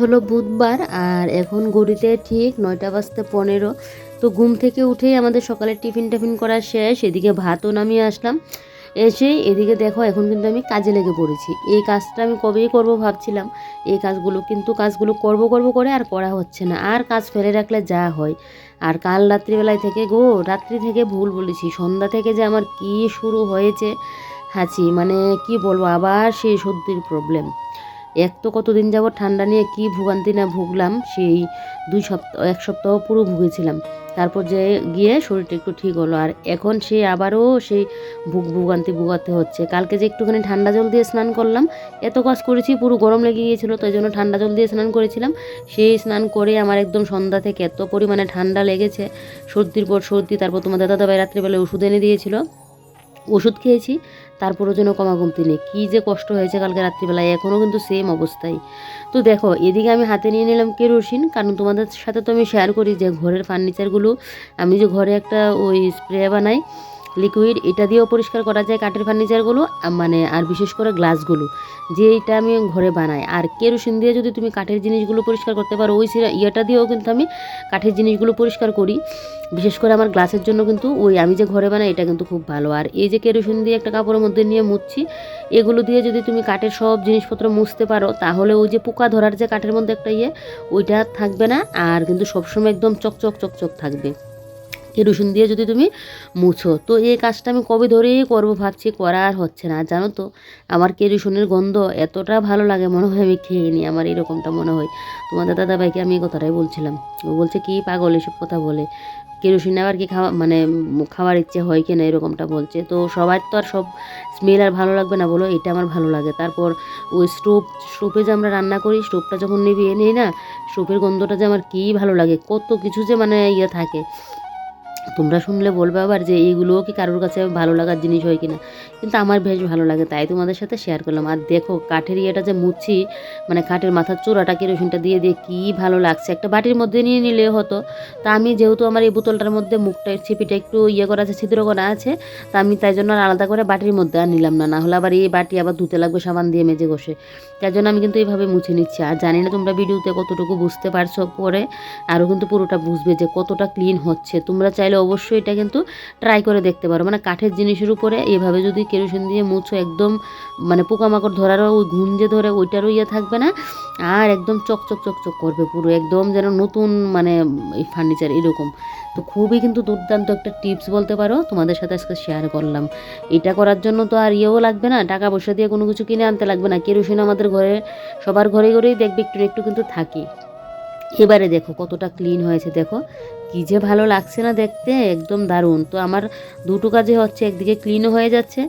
হলো বুধবার আর এখন ঘড়িতে ঠিক নয়টা বাজতে পনেরো। তো ঘুম থেকে উঠেই আমাদের সকালে টিফিন টিফিন করা শেষ, এদিকে ভাতও নামিয়ে আসলাম। এসে এদিকে দেখো এখন কিন্তু আমি কাজে লেগে পড়েছি। এই কাজটা আমি কবেই করব ভাবছিলাম। এই কাজগুলো কিন্তু কাজগুলো করব করব করে আর করা হচ্ছে না। আর কাজ ফেলে রাখলে যা হয়। আর কাল রাত্রিবেলায় থেকে গো, রাত্রি থেকে ভুল বলেছি। সন্ধ্যা থেকে যে আমার কি শুরু হয়েছে, হাঁচি মানে কি বলব, আবার সেই সর্দির প্রবলেম এক তো কতদিন যাবত ঠান্ডা নিয়ে কি ভোগান্তি না ভুগলাম, সেই দুই সপ্তাহ, এক সপ্তাহ পুরো ভুগেছিলাম। তারপর যে গিয়ে শরীরটা একটু ঠিক হলো, আর এখন সে আবারও সেই ভুগ ভোগান্তি ভুগাতে হচ্ছে। কালকে যে একটুখানি ঠান্ডা জল দিয়ে স্নান করলাম, এত কাজ করেছি, পুরো গরম লেগে গিয়েছিল, তাই জন্য ঠান্ডা জল দিয়ে স্নান করেছিলাম। সেই স্নান করে আমার একদম সন্ধ্যা থেকে এত পরিমাণে ঠান্ডা লেগেছে, সর্দির পর সর্দি, তারপর তোমাদের দাদাভাই রাত্রিবেলায় ওষুধ এনে দিয়েছিল। ওষুধ খেয়েছি, তারপরও যেন কমা কমতি নেই। কী যে কষ্ট হয়েছে কালকে রাত্রিবেলায়, এখনও কিন্তু সেম অবস্থায় তো দেখো, এদিকে আমি হাতে নিয়ে নিলাম কেরোসিন, কারণ তোমাদের সাথে তো আমি শেয়ার করি যে ঘরের ফার্নিচারগুলো আমি যে ঘরে একটা ওই স্প্রে বানাই লিকুইড এটা দিয়েও পরিষ্কার করা যায় কাঠের ফার্নিচারগুলো মানে আর বিশেষ করে গ্লাসগুলো যে এটা আমি ঘরে বানাই। আর কেরোসিন দিয়ে যদি তুমি কাঠের জিনিসগুলো পরিষ্কার করতে পারো, ওই ইয়েটা দিয়েও কিন্তু আমি কাঠের জিনিসগুলো পরিষ্কার করি। বিশেষ করে আমার গ্লাসের জন্য কিন্তু ওই আমি যে ঘরে বানাই, এটা কিন্তু খুব ভালো। আর এই যে কেরোসিন দিয়ে একটা কাপড়ের মধ্যে নিয়ে মুছছি এগুলো দিয়ে যদি তুমি কাঠের সব জিনিসপত্র মুছতে পারো, তাহলে ওই যে পোকা ধরার যে কাঠের মধ্যে একটা ইয়ে ওইটা থাকবে না, আর কিন্তু সবসময় একদম চকচক চকচক থাকবে। কেরোসিন দিয়ে যদি তুমি মুছো। তো এই কাজটা আমি কবে ধরেই করব ভাবছি, করা আর হচ্ছে না। জানো তো, আমার কেরোসিনের গন্ধ এতটা ভালো লাগে মনে হয় আমি খেয়ে নিই আমার এরকমটা মনে হয়। তোমাদের দাদাভাইকে আমি এই কথাটাই বলছিলাম। ও বলছে, কি পাগল এসব কথা বলে? কেরোসিন আবার কি খাওয়া মানে খাওয়ার ইচ্ছে হয় কি না? এরকমটা বলছে। তো সবার তো আর সব স্মেল আর ভালো লাগবে না বলো, এটা আমার ভালো লাগে। তারপর ওই স্টোভ, স্টোভে যে আমরা রান্না করি, স্টোভটা যখন নিভিয়ে নিই না, স্টোভের গন্ধটা যে আমার কী ভালো লাগে, কত কিছু যে মানে ইয়ে থাকে। তোমরা শুনলে বলবে আবার যে এইগুলোও কি কারোর কাছে ভালো লাগার জিনিস হয় কিনা। কিন্তু আমার বেশ ভালো লাগে, তাই তোমাদের সাথে শেয়ার করলাম। আর দেখো, কাঠের ইয়েটা যে মুছি মানে কাঠের মাথার চূড়াটা, কেরোসিনটা দিয়ে দিয়ে কী ভালো লাগছে। একটা বাটির মধ্যে নিয়ে নিলে হতো। তা আমি যেহেতু আমার এই বোতলটার মধ্যে মুখটা, ছিপিটা একটু ইয়ে করা আছে, ছিদ্র করা আছে, তা আমি তাই জন্য আলাদা করে বাটির মধ্যে আর নিলাম না। না হলে আবার এই বাটি আবার ধুতে লাগবে, সাবান দিয়ে মেজে বসে তার জন্য আমি কিন্তু এইভাবে মুছে নিচ্ছি। আর জানি না তোমরা ভিডিওতে কতটুকু বুঝতে পারছ পরে। আরও কিন্তু পুরোটা বুঝবে যে কতটা ক্লিন হচ্ছে। তোমরা চাইলে অবশ্যই এটা কিন্তু ট্রাই করে দেখতে পারো। মানে কাঠের জিনিসের উপরে এভাবে যদি কেরোসিন দিয়ে মুছো একদম মানে পোকামাকড় ধরারও ওই যে ধরে ওইটারও ইয়ে থাকবে না। আর একদম চকচক চকচক করবে পুরো, একদম যেন নতুন মানে এই ফার্নিচার এরকম। তো খুবই কিন্তু দুর্দান্ত একটা টিপস বলতে পারো, তোমাদের সাথে আজকে শেয়ার করলাম। এটা করার জন্য তো আর ইয়েও লাগবে না, টাকা পয়সা দিয়ে কোনো কিছু কিনে আনতে লাগবে না। কেরোসিন আমাদের ঘরে, সবার ঘরে ঘরেই দেখবে, একটু একটু কিন্তু থাকি। এবারে দেখো কতটা ক্লিন হয়েছে, দেখো। কী যে ভালো লাগছে না দেখতে, একদম দারুণ। তো আমার দুটো কাজে হচ্ছে, একদিকে ক্লিনও হয়ে যাচ্ছে,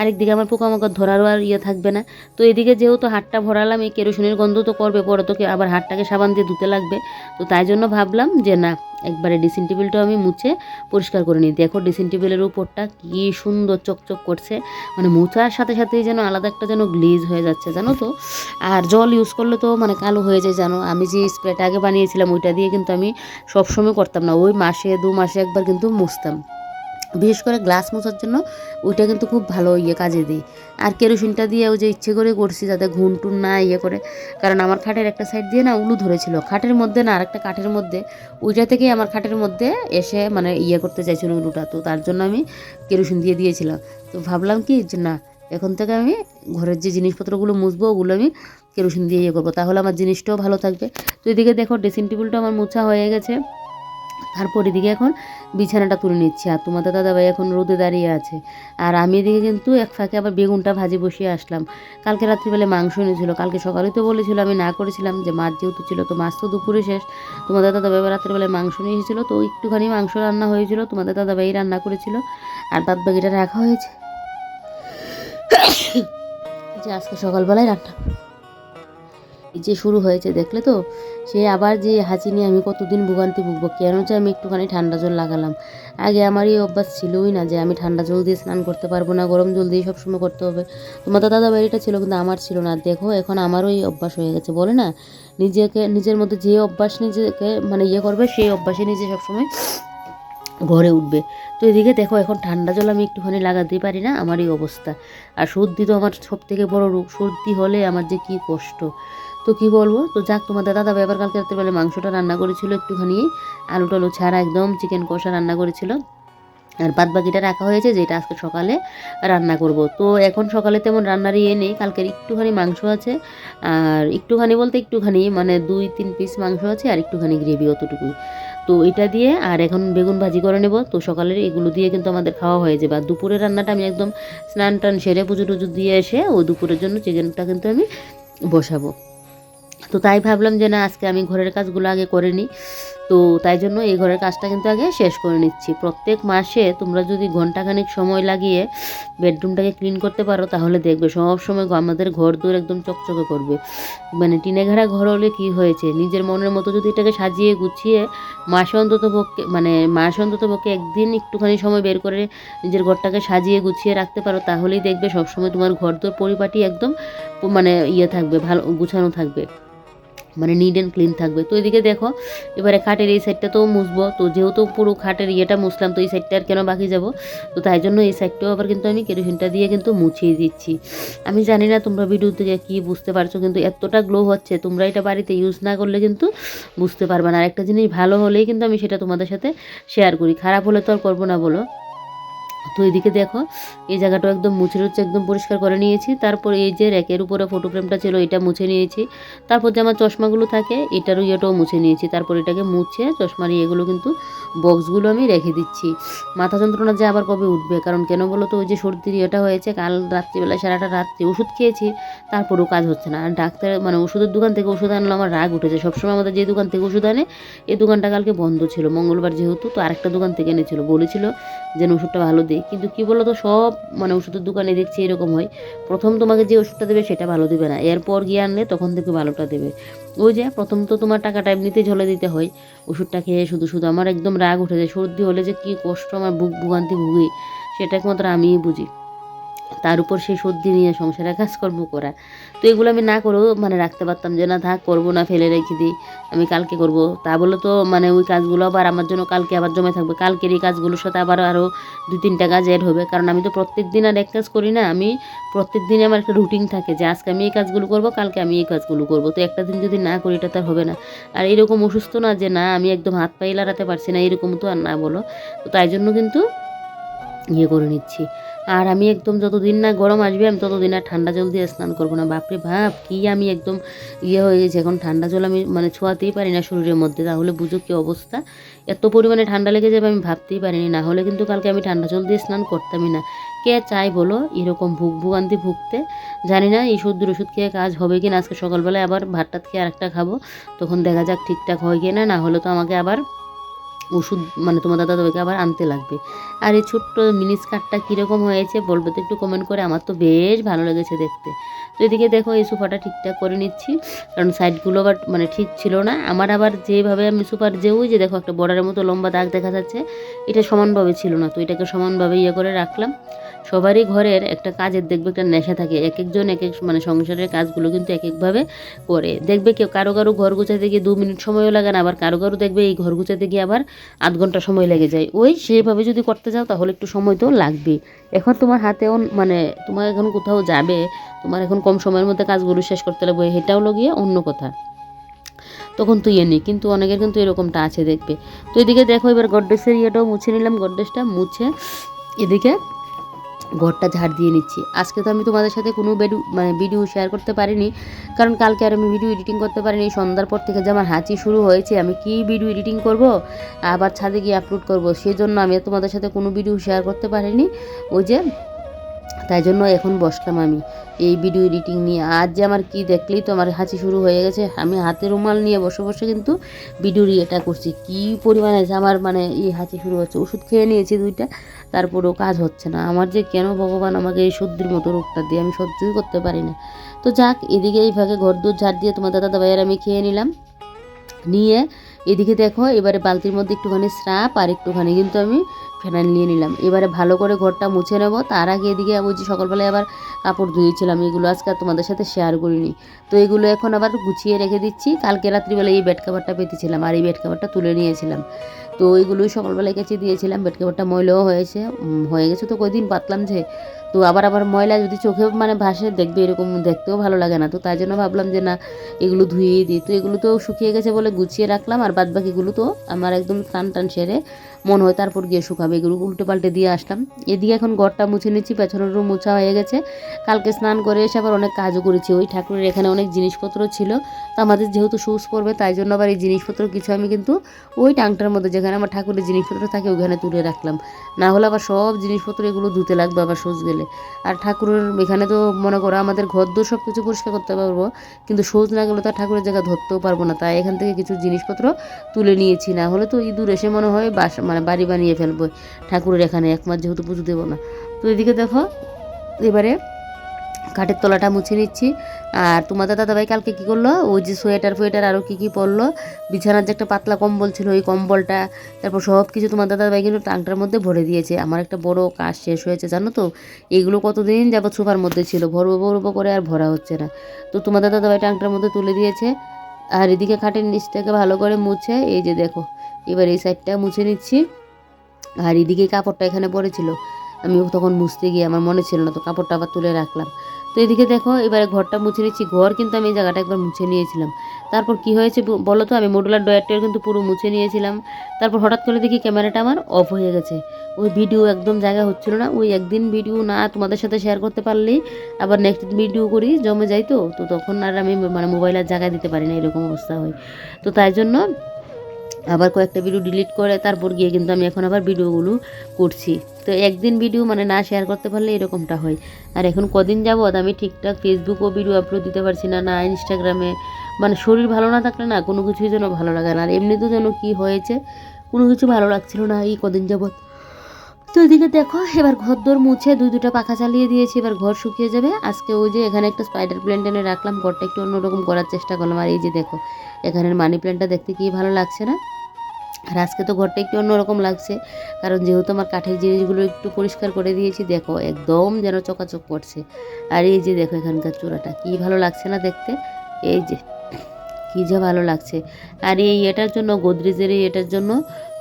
আরেকদিকে আমার পোকামাকড় ধরারও আর ইয়ে থাকবে না। তো এদিকে যেহেতু হাতটা ভরালাম, এই কেরোসিনের গন্ধ তো করবে, পরে তোকে আবার হাতটাকে সাবান দিয়ে ধুতে লাগবে। তো তাই জন্য ভাবলাম যে না, একবারে ড্রেসিং টেবিলটাও আমি মুছে পরিষ্কার করে নিই। দেখো ড্রেসিং টেবিলের উপরটা কী সুন্দর চকচক করছে মানে মুছার সাথে সাথেই যেন আলাদা একটা যেন গ্লেজ হয়ে যাচ্ছে, জানো তো? আর জল ইউজ করলে তো মানে কালো হয়ে যায়, জানো? আমি যে স্প্রেটা আগে বানিয়েছিলাম, ওইটা দিয়ে কিন্তু আমি সবসময় করতাম না, ওই মাসে, দু মাসে একবার কিন্তু মুছতাম। বিশেষ করে গ্লাস মোছার জন্য ওইটা কিন্তু খুব ভালো ইয়ে কাজে দিই আর কেরোসিনটা দিয়ে ওই যে ইচ্ছে করে করছি যাতে ঘুন টুন না ইয়ে করে। কারণ আমার খাটের একটা সাইড দিয়ে না উলু ধরেছিল। খাটের মধ্যে না, আরেকটা কাঠের মধ্যে, ওইটা থেকেই আমার খাটের মধ্যে এসে মানে ইয়ে করতে চাইছিল উলুটা। তো তার জন্য আমি কেরোসিন দিয়ে দিয়েছিলাম। তো ভাবলাম কি যে না, এখন থেকে আমি ঘরের যে জিনিসপত্রগুলো মুছবো, ওগুলো আমি কেরোসিন দিয়ে ইয়ে করব। তাহলে আমার জিনিসটাও ভালো থাকবে। তো এদিকে দেখো ড্রেসিং টেবিলটা আমার মোছা হয়ে গেছে। তারপর এদিকে এখন বিছানাটা তুলে নিচ্ছি। আর তোমাদের দাদাভাই এখন রোদে দাঁড়িয়ে আছে। আর আমি এদিকে কিন্তু এক ফাঁকে আবার বেগুনটা ভাজি বসিয়ে আসলাম। কালকে রাত্রিবেলা মাংস এনেছিল। কালকে সকালে তো বলেছিল, আমি না করেছিলাম যে মাছ যেহেতু ছিল, তো মাছ তো দুপুরে শেষ। তোমাদের দাদাভাই রাত্রিবেলায় মাংস নিয়ে এসেছিল, তো একটুখানি মাংস রান্না হয়েছিল। তোমাদের দাদাভাই রান্না করেছিল। আর বাদ বাকিটা রাখা হয়েছে। যে আজকে সকালবেলায় রান্না। এই যে শুরু হয়েছে, দেখলে তো? সে আবার যে হাঁচি নিয়ে আমি কতদিন ভোগান্তি ভুগবো, কেন যে আমি একটুখানি ঠান্ডা জল লাগালাম? আগে আমার এই অভ্যাস ছিলই না যে আমি ঠান্ডা জল দিয়ে স্নান করতে পারব না, গরম জল দিয়ে সবসময় করতে হবে। তোমাদের দাদা বাড়িটা ছিল, কিন্তু আমার ছিল না। দেখো, এখন আমারও এই অভ্যাস হয়ে গেছে, বলে না? নিজেকে, নিজের মধ্যে যে অভ্যাস নিজেকে মানে ইয়ে করবে, সেই অভ্যাসে নিজে সবসময় ঘরে উঠবে। তো এদিকে দেখো, এখন ঠান্ডা জল আমি একটুখানি লাগাতেই পারি না আমার এই অবস্থা। আর সর্দি তো আমার সব থেকে বড় রোগ। সর্দি হলে আমার যে কী কষ্ট? তো কি বলব? তো যাক, তোমাদের দাদা আবার কালকে রাত্রেবেলা মাংসটা রান্না করেছিল একটুখানি। আলু টালু ছাড়া একদম চিকেন কষা রান্না করেছিল। আর বাদ বাকিটা রাখা হয়েছে, যেটা আজকে সকালে রান্না করব। তো এখন সকালে তেমন রান্নার ইয়ে নেই, কালকের একটুখানি মাংস আছে। আর একটুখানি বলতে একটুখানি মানে দুই, তিন পিস মাংস আছে আর একটুখানি গ্রেভি অতটুকুই। তো এটা দিয়ে আর এখন বেগুন ভাজি করে নেব। তো সকালের এগুলো দিয়ে কিন্তু আমাদের খাওয়া হয়ে যাবে। আর দুপুরের রান্নাটা আমি একদম স্নান টান সেরে পুজো টুজো দিয়ে এসে ও দুপুরের জন্য চিকেনটা কিন্তু আমি বসাবো। তো তাই ভাবলাম যে না, আজকে আমি ঘরের কাজগুলো আগে করে নিই। তো তাই জন্য এই ঘরের কাজটা কিন্তু আগে শেষ করে নিচ্ছি। প্রত্যেক মাসে তোমরা যদি ঘন্টাখানিক সময় লাগিয়ে বেডরুমটাকে ক্লিন করতে পারো, তাহলে দেখবে সব সময় আমাদের ঘর দূর একদম চকচকে করবে। মানে টিনে ঘেরা ঘর হলে কি হয়েছে? নিজের মনের মতো যদি এটাকে সাজিয়ে গুছিয়ে মাসে অন্তত পক্ষে মানে মাসে অন্তত পক্ষে একদিন একটুখানি সময় বের করে নিজের ঘরটাকে সাজিয়ে গুছিয়ে রাখতে পারো, তাহলেই দেখবে সবসময় তোমার ঘর দোর পরিপাটি একদম মানে ইয়ে থাকবে, ভালো গুছানো থাকবে। মানে নিড অ্যান্ড ক্লিন থাকবে। তো এদিকে দেখো, এবারে খাটের এই সাইডটা তো মুছবো। তো যেহেতু পুরো খাটের ইয়েটা মুছলাম, তো এই সাইডটা আর কেন বাকি যাব? তো তাই জন্য এই সাইডটাও আবার কিন্তু আমি কেরোসিনটা দিয়ে কিন্তু মুছিয়ে দিচ্ছি। আমি জানি না তোমরা ভিডিও থেকে কী বুঝতে পারছ, কিন্তু এতটা গ্লো হচ্ছে, তোমরা এটা বাড়িতে ইউজ না করলে কিন্তু বুঝতে পারবে না। আর একটা জিনিস ভালো হলেই কিন্তু আমি সেটা তোমাদের সাথে শেয়ার করি। খারাপ হলে তো আর করব না বলো। তো এদিকে দেখো, এই জায়গাটাও একদম মুছে হচ্ছে একদম পরিষ্কার করে নিয়েছি। তারপর এই যে র্যাকের উপরে ফটো ফ্রেমটা ছিল, এটা মুছে নিয়েছি। তারপর যে আমার চশমাগুলো থাকে, এটারও ইয়েটাও মুছে নিয়েছি। তারপর এটাকে মুছে চশমার ইয়েগুলো কিন্তু বক্সগুলো আমি রেখে দিচ্ছি। মাথা যন্ত্রণা যে আবার কবে উঠবে? কারণ কেন বলো তো, ওই যে সর্দির ইয়েটা হয়েছে, কাল রাত্রিবেলা সারাটা রাত্রি ওষুধ খেয়েছি, তারপরেও কাজ হচ্ছে না। আর ডাক্তার মানে ওষুধের দোকান থেকে ওষুধ আনলো আমার রাগ উঠেছে। সবসময় আমাদের যে দোকান থেকে ওষুধ আনে এই দোকানটা কালকে বন্ধ ছিল, মঙ্গলবার যেহেতু, তো আরেকটা দোকান থেকে এনেছিল। বলেছিল যেন ওষুধটা ভালো দিই কিন্তু কী বলো তো সব মানে ওষুধের দোকানে দেখছি এরকম হয়। প্রথম তোমাকে যে ওষুধটা দেবে সেটা ভালো দেবে না। এরপর গিয়ে আনলে তখন থেকে ভালোটা দেবে। ওই যে প্রথম তো তোমার টাকাটা এমনিতে ঝলে দিতে হয়। ওষুধটা খেয়ে শুধু শুধু আমার একদম রাগ উঠে যায়। সর্দি হলে যে কী কষ্ট আমার বুক ভুগান্তি ভুগি, সেটা একমাত্র আমিই বুঝি। তার উপর সেই সর্দি নিয়ে সংসারে কাজকর্ম করা। তো এগুলো আমি না করেও মানে রাখতে পারতাম যে, না থাক, করব না, ফেলে রেখে দিই, আমি কালকে করব। তা বলে তো মানে ওই কাজগুলো আবার আমার জন্য কালকে আবার জমে থাকবে। কালকের এই কাজগুলোর সাথে আবার আরও দু তিনটা কাজ এড হবে। কারণ আমি তো প্রত্যেক দিন আর এক কাজ করি না, আমি প্রত্যেক দিনে আমার একটা রুটিন থাকে যে, আজকে আমি এই কাজগুলো করব, কালকে আমি এই কাজগুলো করব। তো একটা দিন যদি না করি, এটা তো আর হবে না। আর এরকম অসুস্থ না যে, না, আমি একদম হাত পায়ে লাড়াতে পারছি না, এরকম তো আর না বলো। তো তাই জন্য কিন্তু ইয়ে করে নিচ্ছি। আর আমি একদম যতদিন না গরম আসবে, আমি ততদিন আর ঠান্ডা জল দিয়ে স্নান করব না। বাপরে ভাব কি আমি একদম ইয়ে হয়ে গেছে। এখন ঠান্ডা জল আমি মানে ছোঁয়াতেই পারি না শরীরের মধ্যে। তাহলে বুঝো কী অবস্থা? এত পরিমাণে ঠান্ডা লেগে যাবে আমি ভাবতেই পারিনি। না হলে কিন্তু কালকে আমি ঠান্ডা জল দিয়ে স্নান করতামই না। কে চাই বলো? এরকম ভুগ ভুগান্তি ভুগতে। জানি না এই সর্দির ওষুধ খেয়ে কাজ হবে কি না। আজকে সকালবেলায় আবার ভাত টাত খেয়ে আরেকটা খাব। তখন দেখা যাক ঠিকঠাক হয় কি না। না হলে তো আমাকে আবার ওষুধ মানে তোমার দাদা তোমাকে আবার আনতে লাগবে। আর এই ছোট্ট মিনি স্কার্টটা কীরকম হয়েছে বলবে তো একটু কমেন্ট করে, আমার তো বেশ ভালো লেগেছে দেখতে। তো এদিকে দেখো এই সোফাটা ঠিকঠাক করে নিচ্ছি, কারণ সাইডগুলো আবার মানে ঠিক ছিল না। আমার আবার যেভাবে আমি সোফার যেও যে দেখো একটা বর্ডারের মতো লম্বা দাগ দেখা যাচ্ছে, এটা সমানভাবে ছিল না। তো এটাকে সমানভাবে ইয়ে করে রাখলাম। সবারই ঘরের একটা কাজের দেখবে একটা নেশা থাকে এক একজন এক এক মানে সংসারের কাজগুলো কিন্তু এক একভাবে করে। দেখবে কেউ কারও কারও ঘর গুছাতে গিয়ে দু মিনিট সময়ও লাগে না, আবার কারও কারও দেখবে এই ঘর গুছাতে গিয়ে আবার আধ ঘণ্টা সময় লেগে যায়। ওই সেভাবে যদি করতে যাও তাহলে একটু সময় তো লাগবে। এখন তোমার হাতেও মানে তোমার এখন কোথাও যাবে, তোমার এখন কম সময়ের মধ্যে কাজগুলো শেষ করতে লাগবে, এটাও লগিয়ে অন্য কথা। তখন তুই এনে কিন্তু অনেকের কিন্তু এরকমটা আছে দেখবে। তো এদিকে দেখো, এবার গড্রেসের ইয়েটাও মুছে নিলাম গড্রেসটা মুছে এদিকে ঘরটা ঝাড় দিয়ে নিচ্ছি। আজকে তো আমি তোমাদের সাথে কোনো ভিডিও মানে ভিডিও শেয়ার করতে পারিনি। কারণ কালকে আর আমি ভিডিও এডিটিং করতে পারিনি। সন্ধ্যার পর থেকে যে আমার হাঁচি শুরু হয়েছে, আমি কি ভিডিও এডিটিং করব? আবার ছাদে গিয়ে আপলোড করব। সেই জন্য আমি তোমাদের সাথে কোনো ভিডিও শেয়ার করতে পারিনি। ওই যে তাই জন্য এখন বসলাম আমি। এই ভিডিও এডিটিং নিয়ে। আজ যে আমার কি দেখলেই তো আমার হাঁচি শুরু হয়ে গেছে। আমি হাতে রুমাল নিয়ে বসে বসে কিন্তু ভিডিওর ইয়েটা করছি। কি পরিমাণে যে আমার মানে এই হাঁচি শুরু হচ্ছে। ওষুধ খেয়ে নিয়েছি দুইটা, তারপরেও কাজ হচ্ছে না। আমার যে কেন ভগবান আমাকে এই সর্দির মতো রোগটা দিয়ে, আমি সহ্যই করতে পারি না। তো যাক, এদিকে এই ভাগে ঘর দূর ঝাড় দিয়ে তোমার দাদা ভাইয়ের আমি খেয়ে নিলাম। নিয়ে এদিকে দেখো, এবারে বালতির মধ্যে একটুখানি স্রাপ আর একটুখানি কিন্তু আমি ফেনাইল নিয়ে নিলাম। এবারে ভালো করে ঘরটা মুছে নেব। তার আগে এদিকে ওই যে সকালবেলায় আবার কাপড় ধুয়েছিলাম, এগুলো আজকে তোমাদের সাথে শেয়ার করিনি। তো এগুলো এখন আবার গুছিয়ে রেখে দিচ্ছি। কালকে রাত্রিবেলা এই বেড কাভারটা পেতেছিলাম আর এই বেড কাভারটা তুলে নিয়েছিলাম। তো ওইগুলোই সকালবেলায় কেচে দিয়েছিলাম। বেড কাভারটা ময়লাও হয়েছে হয়ে গেছে তো কয়দিন পাতলাম যে। তো তো আবার আবার ময়লা যদি চোখে মানে ভাসে, দেখবে এরকম দেখতেও ভালো লাগে না। তো তাই জন্য ভাবলাম যে না, এগুলো ধুয়েই দিই। তো এগুলো তো শুকিয়ে গেছে বলে গুছিয়ে রাখলাম আর বাদ বাকিগুলো তো আমার একদম টান টান সেরে মন হয় তারপর গিয়ে শুকাবে। এগুলো উল্টে পাল্টে দিয়ে আসলাম। এদিকে এখন ঘরটা মুছে নিচ্ছি, পেছনের রুম মোছা হয়ে গেছে। কালকে স্নান করে এসে আবার অনেক কাজও করেছি। ওই ঠাকুরের এখানে অনেক জিনিসপত্র ছিল। তো আমাদের যেহেতু শুজ পড়বে তাই জন্য আবার এই জিনিসপত্র কিছু আমি কিন্তু ওই টাংটার মধ্যে যেখানে আমার ঠাকুরের জিনিসপত্র থাকে ওখানে তুলে রাখলাম। না হলে আবার সব জিনিসপত্র এগুলো ধুতে লাগবে আবার সোজ গেলে। আর ঠাকুরের এখানে তো মনে করো আমাদের ঘর দোর সব কিছু পরিষ্কার করতে পারব, কিন্তু সোজ না গেলে তো ঠাকুরের জায়গা ধরতেও পারব না। তাই এখান থেকে কিছু জিনিসপত্র তুলে নিয়েছি। না হলে তো ইঁদুর এসে মনে হয় বাসা মানে বাড়ি বানিয়ে ফেলব, ঠাকুরের এখানে এক মাস যেহেতু পুজো দেবো না। তো এদিকে দেখো, এবারে কাঠের তলাটা মুছে নিচ্ছি। আর তোমাদের দাদাভাই কালকে কী করল? ওই যে সোয়েটার ফোয়েটার আরও কী কী পরলো? বিছানার যে একটা পাতলা কম্বল ছিল, ওই কম্বলটা, তারপর সব কিছু তোমার দাদাভাই কিন্তু টাংটার মধ্যে ভরে দিয়েছে। আমার একটা বড় কাজ শেষ হয়েছে, জানো তো? এগুলো কতদিন যাবত সোফার মধ্যে ছিল, ভরবো ভরবো করে আর ভরা হচ্ছে না। তো তোমাদের দাদাভাই টাংটার মধ্যে তুলে দিয়েছে। আর এদিকে খাটের নিচটাকে ভালো করে মুছে, এই যে দেখো। এবার এই সাইডটা মুছে নিচ্ছি। আর এদিকে কাপড়টা এখানে পড়েছিল। আমি তখন মুছতে গিয়ে আমার মনে ছিল না, তো কাপড়টা আবার তুলে রাখলাম। তো এদিকে দেখো, এবারে ঘরটা মুছে নিচ্ছি। ঘর কিন্তু আমি এই জায়গাটা একবার মুছে নিয়েছিলাম। তারপর কি হয়েছে বলো তো? আমি মডুলার ডয়ারটার কিন্তু পুরো মুছে নিয়েছিলাম। তারপর হঠাৎ করে দেখি ক্যামেরাটা আমার অফ হয়ে গেছে। ওই ভিডিও একদম জায়গা হচ্ছিল না। ওই একদিন ভিডিও না, তোমাদের সাথে শেয়ার করতে পারলেই আবার নেক্সট ভিডিও করি, জমে যাই তো। তো তখন আর আমি মানে মোবাইলের জায়গা দিতে পারি না, এরকম অবস্থা হয়। তো তাই জন্য আবার কয়েকটা ভিডিও ডিলিট করে তারপর গিয়ে কিন্তু আমি এখন আবার ভিডিওগুলো করছি। তো একদিন ভিডিও মানে না শেয়ার করতে পারলে এরকমটা হয়। আর এখন কদিন যাবৎ আমি ঠিকঠাক ফেসবুকও ভিডিও আপলোড দিতে পারছি না না ইনস্টাগ্রামে মানে শরীর ভালো না থাকলে না কোনো কিছুই যেন ভালো লাগে না। আর এমনিতেও যেন কী হয়েছে, কোনো কিছু ভালো লাগছিল না এই কদিন যাবৎ। তো এদিকে দেখো, এবার ঘর দোর মুছে দুই দুটো পাখা চালিয়ে দিয়েছি, এবার ঘর শুকিয়ে যাবে। আজকে ওই যে এখানে একটা স্পাইডার প্ল্যান্ট এনে রাখলাম, ঘরটা একটু অন্যরকম করার চেষ্টা করলাম। আর এই যে দেখো, এখানের মানি প্ল্যান্টটা দেখতে কি ভালো লাগছে না? আর আজকে তো ঘরটা একটু অন্যরকম লাগছে, কারণ যেহেতু আমার কাঠের জিনিসগুলো একটু পরিষ্কার করে দিয়েছি, দেখো একদম যেন চকাচক করছে। আর এই যে দেখো এখানকার চূড়াটা, কী ভালো লাগছে না দেখতে? এই যে কী যে ভালো লাগছে। আর এই এটার জন্য, গোদরেজের এই এটার জন্য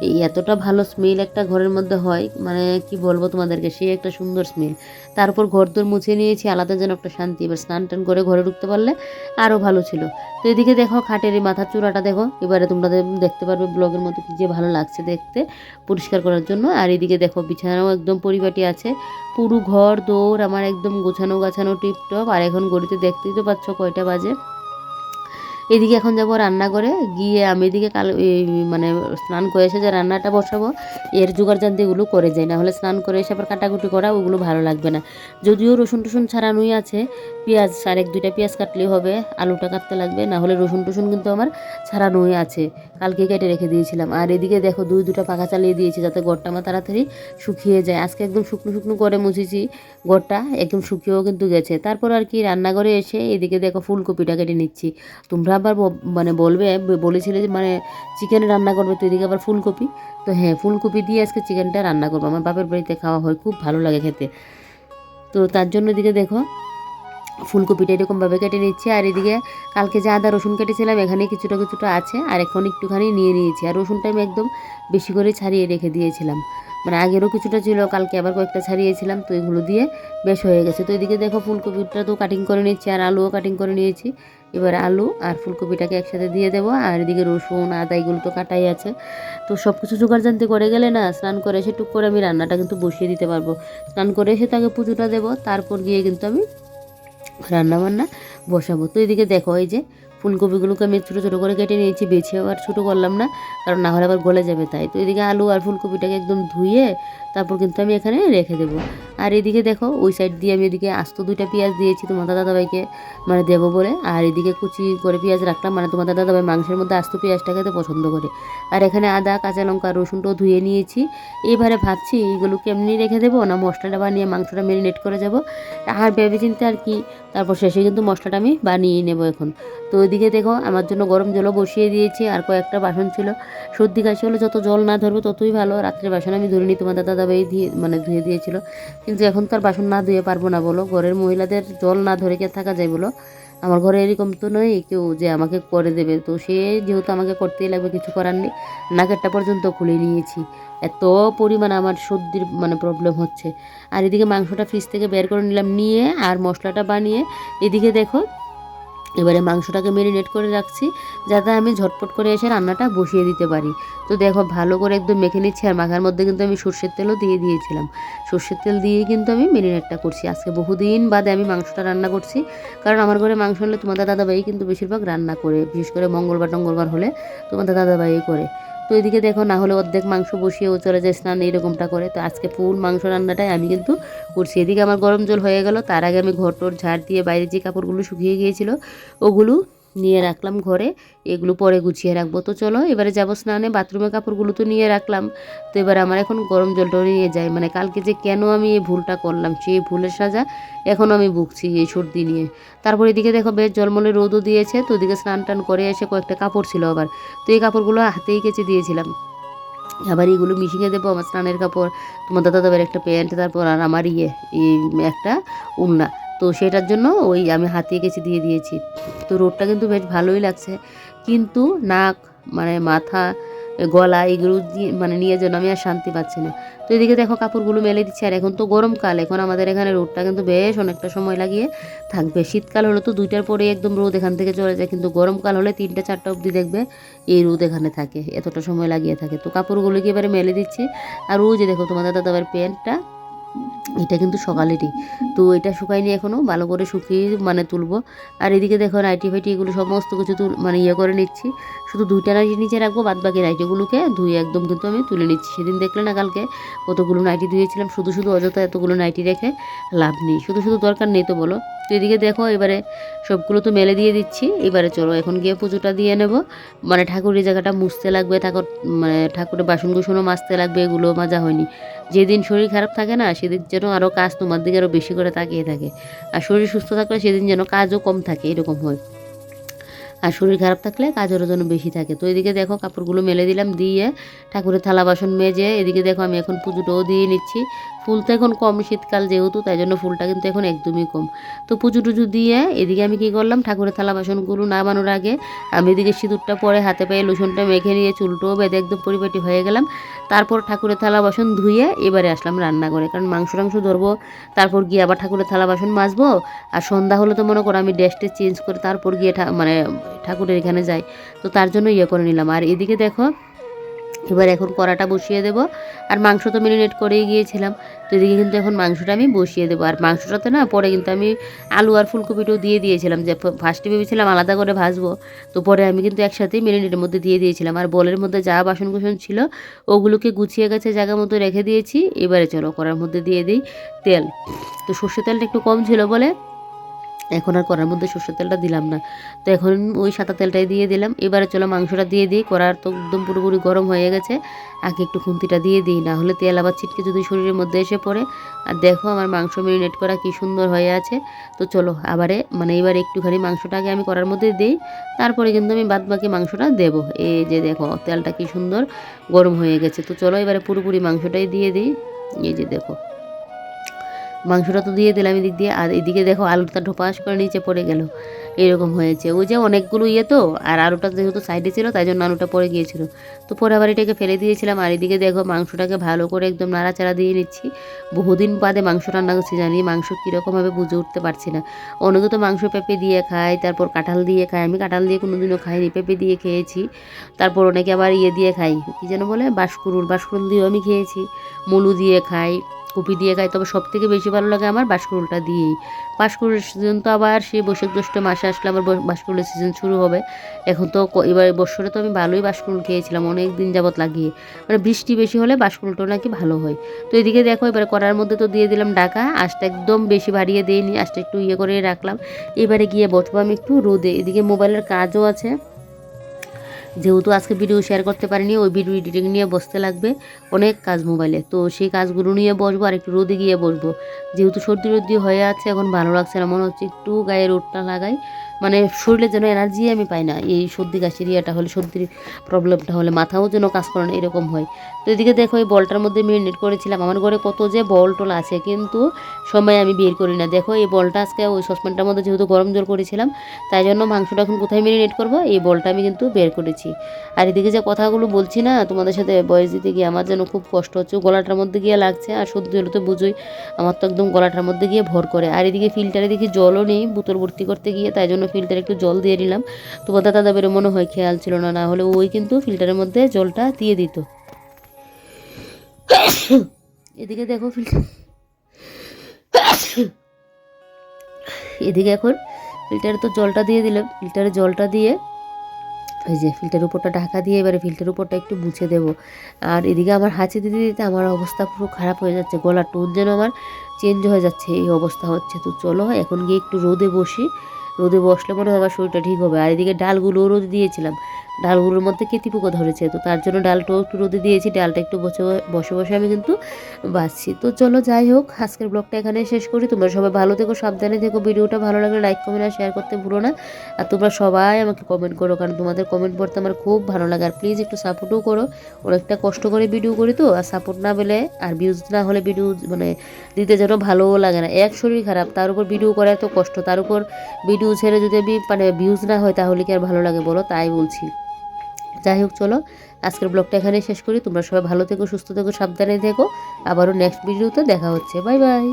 এই এতটা ভালো স্মেল একটা ঘরের মধ্যে হয় মানে কি বলব তোমাদেরকে, সেই একটা সুন্দর স্মেল তারপর ঘর দোর মুছে নিয়েছি, আলাদা যেন একটা শান্তি। এবার স্নান টান করে ঘরে ঢুকতে পারলে আরও ভালো ছিল। তো এদিকে দেখো খাটের এই মাথার চূড়াটা দেখো, এবারে তোমরা দেখতে পারবে ব্লগের মতো কি যে ভালো লাগছে দেখতে, পরিষ্কার করার জন্য। আর এদিকে দেখো বিছানাও একদম পরিপাটি আছে। পুরো ঘর, দৌড়, আমার একদম গোছানো গাছানো টিপটপ। আর এখন গড়িতে দেখতেই তো পাচ্ছ কয়টা বাজে। এদিকে এখন যাব রান্নাঘরে, গিয়ে আমি এদিকে কাল মানে স্নান করে এসে যে রান্নাটা বসাবো, এর জোগাড় এগুলো করে যাই না হলে স্নান করে এসে আবার কাটাকুটি করা ওগুলো ভালো লাগবে না। যদিও রসুন টসুন ছাড়ানোই আছে, পেঁয়াজ আর এক দুইটা পেঁয়াজ কাটলেই হবে, আলুটা কাটতে লাগবে না হলে রসুন টসুন কিন্তু আমার ছাড়ানোই আছে, কালকে কেটে রেখে দিয়েছিলাম। আর এদিকে দেখো দুই দুটো পাখা চালিয়ে দিয়েছি যাতে ঘরটা আমার তাড়াতাড়ি শুকিয়ে যায়। আজকে একদম শুকনো শুকনো করে মুছেছি ঘরটা একদম শুকিয়েও কিন্তু গেছে। তারপর আর কি রান্নাঘরে এসে এদিকে দেখো ফুলকপিটা কেটে নিচ্ছি। তোমরা আবার মানে বলবে বলেছিলে যে মানে চিকেন রান্না করবে, তো এদিকে আবার ফুলকপি? তো হ্যাঁ ফুলকপি দিয়ে আজকে চিকেনটা রান্না করব। আমার বাপের বাড়িতে খাওয়া হয়, খুব ভালো লাগে খেতে। তো তার জন্য এদিকে দেখো, ফুলকপিটা এরকমভাবে কেটে নিচ্ছি। আর এদিকে কালকে যে আদা, রসুন কেটেছিলাম, এখানে কিছুটা কিছুটা আছে। আর এখন একটুখানি নিয়ে নিয়েছি। আর রসুনটা আমি একদম বেশি করে ছাড়িয়ে রেখে দিয়েছিলাম। মানে আগেরও কিছুটা ছিল, কালকে আবার কয়েকটা ছাড়িয়েছিলাম। তো এগুলো দিয়ে বেশ হয়ে গেছে। তো এদিকে দেখো, ফুলকপিটা তো কাটিং করে নিচ্ছি, আর আলুও কাটিং করে নিয়েছি। এবার আলু আর ফুলকপিটাকে একসাথে দিয়ে দেবো। আর এদিকে রসুন, আদা, এগুলো তো কাটাই আছে। তো সব কিছু জোগাড় জানতে করে গেলে না, স্নান করে এসে টুক করে আমি রান্নাটা কিন্তু বসিয়ে দিতে পারব। স্নান করে এসে তাকে পুজোটা দেবো, তারপর গিয়ে কিন্তু আমি রান্না বান্না বসাবো। তো এদিকে দেখো, এই যে ফুলকপিগুলোকে আমি ছোটো ছোটো করে কেটে নিয়েছি, বেছে আবার ছোটো করলাম না, কারণ না হলে আবার গলে যাবে তাই। তো এদিকে আলু আর ফুলকপিটাকে একদম ধুয়ে তারপর কিন্তু আমি এখানে রেখে দেবো। আর এদিকে দেখো, ওই সাইড দিয়ে আমি এদিকে আস্ত দুইটা পেঁয়াজ দিয়েছি তোমার দাদাভাইকে মানে দেবো বলে। আর এদিকে কুচি করে পেঁয়াজ রাখলাম মানে তোমার দাদাভাই মাংসের মধ্যে আস্ত পেঁয়াজটা খেতে পছন্দ করে। আর এখানে আদা, কাঁচা লঙ্কা, রসুনটাও ধুয়ে নিয়েছি। এবারে ভাবছি এইগুলো কেমনি রেখে দেবো না মশলাটা বানিয়ে মাংসটা ম্যারিনেট করে যাব? আর ভেবে চিন্তে আর কি, তারপর শেষে কিন্তু মশলাটা আমি বানিয়ে নেব এখন। তো ওইদিকে দেখো, আমার জন্য গরম জলও বসিয়ে দিয়েছি, আর কয়েকটা বাসন ছিল। সর্দি কাশি হলে যত জল না ধরবে ততই ভালো, রাত্রে বাসন আমি ধরে নিই তোমার দাদা দাদাভাই দিয়ে মানে ধুয়ে দিয়েছিল। কিন্তু এখন তো আর বাসন না ধুয়ে পারব না বলো। ঘরের মহিলাদের জল না ধরে কে থাকা যায় বলো? আমার ঘরে এরকম তো নয় কেউ যে আমাকে করে দেবে। তো সে যেহেতু আমাকে করতেই লাগবে, কিছু করার নেই। নাকেরটা পর্যন্ত খুলে নিয়েছি। এত পরিমাণ আমার সর্দির মানে প্রবলেম হচ্ছে। আর এদিকে মাংসটা ফ্রিজ থেকে বের করে নিলাম, নিয়ে আর মশলাটা বানিয়ে এদিকে দেখো এবারে মাংসটাকে মেরিনেট করে রাখছি, যাতে আমি ঝটপট করে এসে রান্নাটা বসিয়ে দিতে পারি। তো দেখো, ভালো করে একদম মেখে নিচ্ছি, আর মাখার মধ্যে কিন্তু আমি সর্ষের তেলও দিয়ে দিয়েছিলাম। সর্ষের তেল দিয়ে কিন্তু আমি মেরিনেটটা করছি। আজকে বহুদিন বাদে আমি মাংসটা রান্না করছি। কারণ আমার ঘরে মাংস হলে তোমাদের দাদাভাই কিন্তু বেশিরভাগ রান্না করে, বিশেষ করে মঙ্গলবার টঙ্গলবার হলে তোমাদের দাদাভাই করে। তো এদিকে দেখো, না হলে অর্ধেক মাংস বসিয়েও চলে যায় স্নান এইরকমটা করে। তো আজকে ফুল মাংস রান্নাটাই আমি কিন্তু করছি। এদিকে আমার গরম জল হয়ে গেল, তার আগে আমি ঘর টোর ঝাড় দিয়ে বাইরে যে কাপড়গুলো শুকিয়ে গিয়েছিল, ওগুলো নিয়ে রাখলাম ঘরে, এগুলো পরে গুছিয়ে রাখব। তো চলো, এবারে যাব স্নানে, বাথরুমের কাপড়গুলো তো নিয়ে রাখলাম। তো এবার আমার এখন গরম জলটা নিয়ে যায় মানে কালকে যে কেন আমি এই ভুলটা করলাম, সেই ভুলের সাজা এখন আমি ভুগছি এই সর্দি নিয়ে। তারপর এদিকে দেখো বেশ জলমলে রোদও দিয়েছে, তো ওদিকে স্নান টান করে এসে কয়েকটা কাপড় ছিল আবার। তো এই কাপড়গুলো হাতেই কেচে দিয়েছিলাম। আবার এগুলো মিশিয়ে দেবো আমার স্নানের কাপড়। তোমার দাদা দাদাদের একটা প্যান্ট, তারপর আর আমার ইয়ে এই একটা উন্না তো সেটার জন্য ওই আমি হাতিয়ে কেচে দিয়ে দিয়েছি। তো রোদটা কিন্তু বেশ ভালোই লাগছে। কিন্তু নাক মানে মাথা, গলা এগুলো দিয়ে মানে নিয়ে যেন আমি আর শান্তি পাচ্ছি না। তো এদিকে দেখো কাপড়গুলো মেলে দিচ্ছি। আর এখন তো গরমকাল, এখন আমাদের এখানে রোদটা কিন্তু বেশ অনেকটা সময় লাগিয়ে থাকবে। শীতকাল হলে তো দুইটার পরে একদম রোদ এখান থেকে চলে যায়। কিন্তু গরমকাল হলে তিনটা, চারটা অবধি দেখবে এই রোদ এখানে থাকে, এতটা সময় লাগিয়ে থাকে। তো কাপড়গুলোকে এবারে মেলে দিচ্ছি। আর ও যে দেখো তোমাদের দাদাবার প্যান্টটা এটা কিন্তু সকালেরই। তো এটা শুকাইনি এখনও ভালো করে শুকিয়ে মানে তুলবো। আর এদিকে দেখো নাইটি ফাইটি এগুলো সমস্ত কিছু মানে ইয়ে করে নিচ্ছি। শুধু দুইটা নাইটি নিচে রাখব বাদ বাকি নাইটিগুলোকে ধুয়ে একদম কিন্তু আমি তুলে নিচ্ছি। সেদিন দেখলে না কালকে কতগুলো নাইটি ধুয়েছিলাম, শুধু শুধু অযথা এতগুলো নাইটি রেখে লাভ নেই। শুধু শুধু দরকার নেই তো বলো। তো এদিকে দেখো, এবারে সবগুলো তো মেলে দিয়ে দিচ্ছি। এবারে চলো, এখন গিয়ে পুজোটা দিয়ে নেব। মানে ঠাকুরের জায়গাটা মুছতে লাগবে, ঠাকুর মানে ঠাকুরের বাসন কুসনও মাজতে লাগবে এগুলো মাজা হয়নি। যেদিন শরীর খারাপ থাকে না, সেদিন যেন আরও কাজ তোমার দিকে আরও বেশি করে তাকিয়ে থাকে। আর শরীর সুস্থ থাকলে সেদিন যেন কাজও কম থাকে, এরকম হয়। আর শরীর খারাপ থাকলে কাজেরও জন্য বেশি থাকে। তো এদিকে দেখো, কাপড়গুলো মেলে দিলাম, দিয়ে ঠাকুরের থালা বাসন মেজে, এদিকে দেখো আমি এখন পুজোটাও দিয়ে নিচ্ছি। ফুল তো এখন কম শীতকাল যেহেতু, তাই জন্য ফুলটা কিন্তু এখন একদমই কম। তো পুজো টুজো দিয়ে এদিকে আমি কি করলাম? ঠাকুরের থালা বাসনগুলো নামানোর আগে আমি এদিকে সিঁদুরটা পরে হাতে পায়ে লোশনটা মেখে নিয়ে চুলটাও বেঁধে একদম পরিপাটি হয়ে গেলাম। তারপর ঠাকুরের থালা বাসন ধুয়ে এবারে আসলাম রান্না করে কারণ মাংস টাংস ধরবো, তারপর গিয়ে আবার ঠাকুরের থালা বাসন মাজবো। আর সন্ধ্যা হলে তো মনে করো আমি ড্রেসটা চেঞ্জ করে তারপর গিয়ে মানে ঠাকুরের এখানে যাই। তো তার জন্য ইয়ে করে নিলাম। আর এদিকে দেখো এবার এখন কড়াটা বসিয়ে দেবো। আর মাংস তো মেরিনেট করেই গিয়েছিলাম। তো এদিকে কিন্তু এখন মাংসটা আমি বসিয়ে দেবো। আর মাংসটাতে না পরে কিন্তু আমি আলু আর ফুলকপিটাও দিয়ে দিয়েছিলাম। যে ফার্স্টে ভেবেছিলাম আলাদা করে ভাজবো। তো পরে আমি কিন্তু একসাথেই মেরিনেটের মধ্যে দিয়ে দিয়েছিলাম। আর বলের মধ্যে যা বাসন কুসন ছিল, ওগুলোকে গুছিয়ে গেছে জায়গা মতো রেখে দিয়েছি। এবারে চলো কড়ার মধ্যে দিয়ে দিই তেল। তো সর্ষে তেলটা একটু কম ছিল বলে এখন আর কড়ার মধ্যে সর্ষের তেলটা দিলাম না। তো এখন ওই সাদা তেলটাই দিয়ে দিলাম। এবারে চলো মাংসটা দিয়ে দিই। কড়ার তো একদম পুরোপুরি গরম হয়ে গেছে। আগে একটু খুন্তিটা দিয়ে দিই, না হলে তেল আবার ছিটকে যদি শরীরের মধ্যে এসে পড়ে। আর দেখো আমার মাংস মেরিনেট করা কি সুন্দর হয়ে আছে। তো চলো আবারে মানে এবার একটুখানি মাংসটাকে আমি কড়ার মধ্যে দিই। তারপরে কিন্তু আমি বাদ বাকি মাংসটা দেবো। এই যে দেখো, তেলটা কি সুন্দর গরম হয়ে গেছে। তো চলো এবারে পুরোপুরি মাংসটাই দিয়ে দিই। এই যে দেখো। মাংসটা তো দিয়ে দিলাম এদিক দিয়ে। আর এদিকে দেখো আলুটা ঢোপাস করে নিচে পড়ে গেল। এরকম হয়েছে। ওই যে অনেকগুলো ইয়ে তো, আর আলুটা যেহেতু সাইডে ছিল, তাই জন্য আলুটা পড়ে গিয়েছিল। তো পরে আবার এটাকে ফেলে দিয়েছিলাম। আর এদিকে দেখো মাংসটাকে ভালো করে একদম নাড়াচাড়া দিয়ে নিচ্ছি। বহুদিন বাদে মাংস রান্না করছি জানি, মাংস কীরকমভাবে বুঝে উঠতে পারছি না। অনেকে তো মাংস পেঁপে দিয়ে খায়, তারপর কাঁঠাল দিয়ে খায়। আমি কাঁঠাল দিয়ে কোনোদিনও খাইনি, পেঁপে দিয়ে খেয়েছি। তারপর অনেকে আবার ইয়ে দিয়ে খাই, কী যেন বলে বাঁশকুরুল বাঁশকুরুল দিয়েও আমি খেয়েছি। মুলু দিয়ে খাই। কপি দিয়ে খাই, তবে সব থেকে বেশি ভালো লাগে আমার বাঁশকুড়ুলটা দিয়েই। বাঁশকুড়ুলের সিজন তো আবার সেই বৈশাখ জ্যৈষ্ঠ মাসে আসলে আবার বাঁশকুড়ুলের সিজন শুরু হবে। এখন তো এবার বছরে তো আমি ভালোই বাঁশকুড়ুল খেয়েছিলাম, অনেক দিন যাবৎ লাগিয়ে। মানে বৃষ্টি বেশি হলে বাঁশকুড়ুলটা নাকি ভালো হয়। তো এদিকে দেখো, এবার কড়ার মধ্যে তো দিয়ে দিলাম ডাকা আঁচটা একদম বেশি বাড়িয়ে দিইনি আঁচটা একটু ইয়ে করে রাখলাম। এবারে গিয়ে বসবো আমি একটু রোদে, এদিকে মোবাইলের কাজও আছে। যেহেতু আজকে ভিডিও শেয়ার করতে পারিনি, ওই ভিডিও এডিটিং নিয়ে বসতে লাগবে অনেক কাজ মোবাইলে তো সেই কাজগুলো নিয়ে বসবো, আর একটু রোদে গিয়ে বসবো। যেহেতু সর্দি রোদি হয়ে আছে, এখন ভালো লাগছে না, মনে হচ্ছে একটু গায়ে রোদটা লাগাই। মানে শরীরে যেন এনার্জি আমি পাই না। এই সর্দি, কাশির ইয়েটা হলে, সর্দির প্রবলেমটা হলে মাথাও যেন কাজ করে না, এরকম হয়। তো এদিকে দেখো, এই বলটার মধ্যে মেরিনেট করেছিলাম। আমার ঘরে কত যে বল টল আছে, কিন্তু সময় আমি বের করি না। দেখো, এই বলটা আজকে ওই সসপ্যানটার মধ্যে যেহেতু গরম জল করেছিলাম, তাই জন্য মাংসটা এখন কোথায় মেরিনেট করব? এই বলটা আমি কিন্তু বের করেছি। আর এদিকে যে কথাগুলো বলছি না, তোমাদের সাথে বয়স দিতে গিয়ে আমার যেন খুব কষ্ট হচ্ছে। গলাটার মধ্যে গিয়ে লাগছে, আর সত্যি হলে তো বুঝোই, আমার তো একদম গলাটার মধ্যে গিয়ে ভর করে। আর এদিকে ফিল্টারে দেখি জলও নেই, বোতল ভর্তি করতে গিয়ে, তাই জন্য ফিল্টারে একটু জল দিয়ে নিলাম। তোমাদের দাদা বেরো, মনে হয় খেয়াল ছিল না না হলে ওই কিন্তু ফিল্টারের মধ্যে জলটা দিয়ে দিত। এদিকে দেখো ফিল্টার এদিকে এখন ফিল্টারে তো জলটা দিয়ে দিলাম। ফিল্টারে জলটা দিয়ে ওই যে ফিল্টারের উপরটা ঢাকা দিয়ে এবারে ফিল্টারের উপরটা একটু মুছে দেবো। আর এদিকে আমার হাঁচি দিতে দিতে আমার অবস্থা পুরো খারাপ হয়ে যাচ্ছে, গলার টোন যেন আমার চেঞ্জ হয়ে যাচ্ছে, এই অবস্থা হচ্ছে। তো চলো এখন গিয়ে একটু রোদে বসি। রোদে বসলে মনে হয় আমার শরীরটা ঠিক হবে। আর এদিকে ডালগুলোও রোদ দিয়েছিলাম। ডালগুলোর মধ্যে কেতি পোকা ধরেছে? তো তার জন্য ডালটাও একটু রোদে দিয়েছি, ডালটা একটু বসে বসে বসে আমি কিন্তু বাঁচছি। তো চলো যাই হোক, আজকের ব্লগটা এখানে শেষ করি। তোমরা সবাই ভালো থেকো, সাবধানে থেকো, ভিডিওটা ভালো লাগলে লাইক, কমেন্ট আর শেয়ার করতে ভুলো না। আর তোমরা সবাই আমাকে কমেন্ট করো, কারণ তোমাদের কমেন্ট পড়তে আমার খুব ভালো লাগে। আর প্লিজ একটু সাপোর্টও করো। অনেকটা কষ্ট করে ভিডিও করি তো, আর সাপোর্ট না পেলে আর ভিউজ না হলে ভিডিও মানে দিতে যেন ভালোও লাগে না। এক শরীর খারাপ, তার উপর ভিডিও করা এত কষ্ট, তার উপর ভিডিও ছেড়ে যদি আমি মানে ভিউজ না হয় তাহলে কি আর ভালো লাগে বলো? তাই বলছি। যাই হোক, চলো আজকের ব্লগটা এখানে শেষ করি। তোমরা সবাই ভালো থেকো, সুস্থ থেকো, সাবধানে থেকো। আবারও নেক্সট ভিডিওতে দেখা হচ্ছে। Bye bye